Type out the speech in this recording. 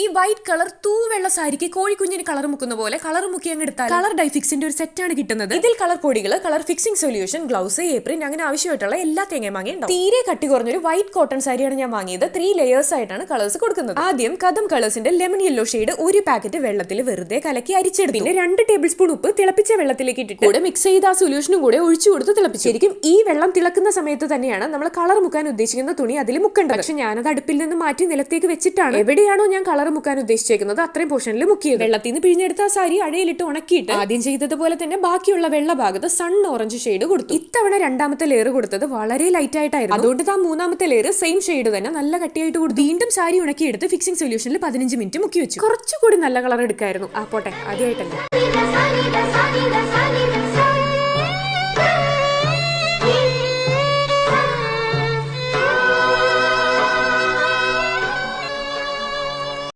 ഈ white colour തൂവെള്ള സാരിക്ക് കോഴിക്കുഞ്ഞിന് colour മുക്കുന്ന പോലെ കളർ മുക്കി അങ്ങ് എടുത്താൽ കളർ ഡൈഫിക്സിന്റെ ഒരു സെറ്റാണ് കിട്ടുന്നത്. ഇതിൽ കളർ പൊടികൾ colour fixing solution gloves apron അങ്ങനെ ആവശ്യമായിട്ടുള്ള എല്ലാ തേങ്ങയും ഉണ്ടാവും. തീരെ കട്ടി കുറഞ്ഞൊരു വൈറ്റ് കോട്ടൺ സാരിയാണ് ഞാൻ വാങ്ങിയത്. ത്രീ ലെയേഴ്സ് ആയിട്ടാണ് കളേഴ്സ് കൊടുക്കുന്നത്. ആദ്യം കദം കളേഴ്സിന്റെ ലെമൺ യെല്ലോ ഷെയ്ഡ് ഒരു പാക്കറ്റ് വെള്ളത്തിൽ വെറുതെ കലക്കി അരിച്ചെടുത്തു. പിന്നെ രണ്ട് ടേബിൾ സ്പൂൺ ഉപ്പ് തിളപ്പിച്ച വെള്ളത്തിലേക്ക് ഇട്ടിട്ട് കൂടെ മിക്സ് ചെയ്ത് ആ സൊല്യൂഷനും കൂടെ ഒഴിച്ചു കൊടുത്ത് തിളപ്പിച്ചു. ശരിക്കും ഈ വെള്ളം തിളക്കുന്ന സമയത്ത് തന്നെയാണ് നമ്മൾ കളർ മുക്കാൻ ഉദ്ദേശിക്കുന്ന തുണി അതിൽ മുക്കേണ്ടത്. പക്ഷെ ഞാനത് അടുപ്പിൽ നിന്ന് മാറ്റി നിലത്തേക്ക് വെച്ചിട്ടാണ്. എവിടെയാണോ ഞാൻ കളർ മുക്കാൻ ഉദ്ദേശിച്ചേക്കുന്നത് അത്രയും പോർഷനിൽ മുക്കിയത്. വെള്ളത്തിൽ നിന്ന് പിഴിഞ്ഞെടുത്ത ആ സാരി അഴയിലിട്ട് ഉണക്കിയിട്ട് ആദ്യം ചെയ്തതുപോലെ തന്നെ ബാക്കിയുള്ള വെള്ള ഭാഗത്ത് സൺ ഓറഞ്ച് ഷെയ്ഡ് കൊടുത്തു. ഇത്തവണ രണ്ടാമത്തെ ലെയർ കൊടുത്തത് വളരെ ലൈറ്റ് ആയിട്ടായിരുന്നു. അതുകൊണ്ട് ആ മൂന്നാമത്തെ ലെയർ സെയിം ഷെയ്ഡ് തന്നെ നല്ല കട്ടിയായിട്ട് കൊടുത്തു. വീണ്ടും സാരി ഉണക്കിയെടുത്ത് ഫിക്സിംഗ് സൊല്യൂഷനിൽ പതിനഞ്ച് മിനിറ്റ് മുക്കി വെച്ചു. കുറച്ചുകൂടി നല്ല കളർ എടുക്കായിരുന്നു. ആ പോട്ടെ ആദ്യമായിട്ടല്ല